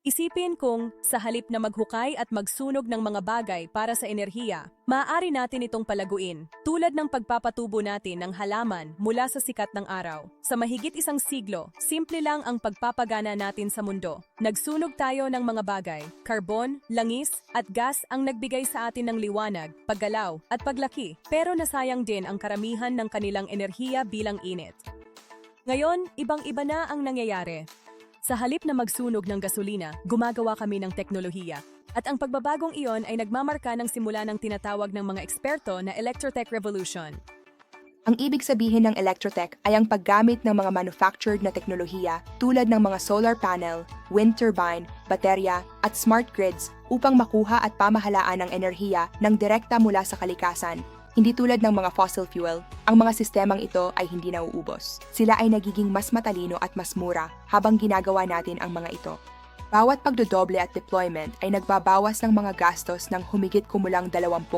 Isipin kung, sa halip na maghukay at magsunog ng mga bagay para sa enerhiya, maaari natin itong palaguin, tulad ng pagpapatubo natin ng halaman mula sa sikat ng araw. Sa mahigit isang siglo, simple lang ang pagpapagana natin sa mundo. Nagsunog tayo ng mga bagay, karbon, langis, at gas ang nagbigay sa atin ng liwanag, paggalaw, at paglaki, pero nasayang din ang karamihan ng kanilang enerhiya bilang init. Ngayon, ibang-iba na ang nangyayari. Sa halip na magsunog ng gasolina, gumagawa kami ng teknolohiya. At ang pagbabagong iyon ay nagmamarka ng simula ng tinatawag ng mga eksperto na Electrotech Revolution. Ang ibig sabihin ng Electrotech ay ang paggamit ng mga manufactured na teknolohiya tulad ng mga solar panel, wind turbine, baterya, at smart grids upang makuha at pamahalaan ang enerhiya ng direkta mula sa kalikasan. Hindi tulad ng mga fossil fuel, ang mga sistemang ito ay hindi nauubos. Sila ay nagiging mas matalino at mas mura habang ginagawa natin ang mga ito. Bawat pagdodoble at deployment ay nagbabawas ng mga gastos ng humigit kumulang 20%.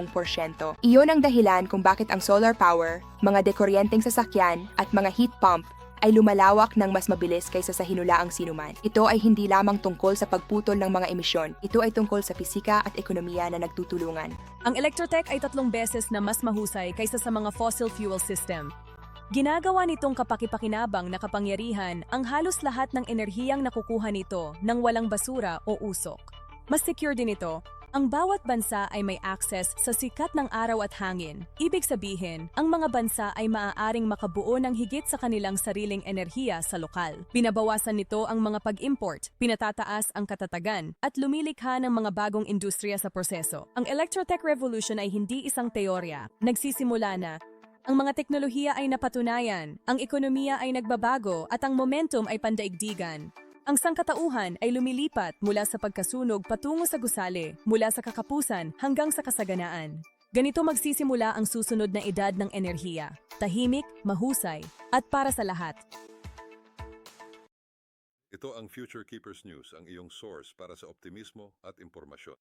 Iyon ang dahilan kung bakit ang solar power, mga dekoryenteng sasakyan at mga heat pump ay lumalawak ng mas mabilis kaysa sa hinulaang sinuman. Ito ay hindi lamang tungkol sa pagputol ng mga emisyon. Ito ay tungkol sa pisika at ekonomiya na nagtutulungan. Ang Electrotech ay tatlong beses na mas mahusay kaysa sa mga fossil fuel system. Ginagawa nitong kapakipakinabang na kapangyarihan ang halos lahat ng enerhiyang nakukuha nito nang walang basura o usok. Mas secure din ito. Ang bawat bansa ay may access sa sikat ng araw at hangin. Ibig sabihin, ang mga bansa ay maaaring makabuo ng higit sa kanilang sariling enerhiya sa lokal. Binabawasan nito ang mga pag-import, pinatataas ang katatagan, at lumilikha ng mga bagong industriya sa proseso. Ang Electrotech Revolution ay hindi isang teorya. Nagsisimula na ang mga teknolohiya ay napatunayan, ang ekonomiya ay nagbabago at ang momentum ay pandaigdigan. Ang sangkatauhan ay lumilipat mula sa pagkasunog patungo sa gusali, mula sa kakapusan hanggang sa kasaganaan. Ganito magsisimula ang susunod na edad ng enerhiya. Tahimik, mahusay, at para sa lahat. Ito ang Future Keepers News, ang iyong source para sa optimismo at impormasyon.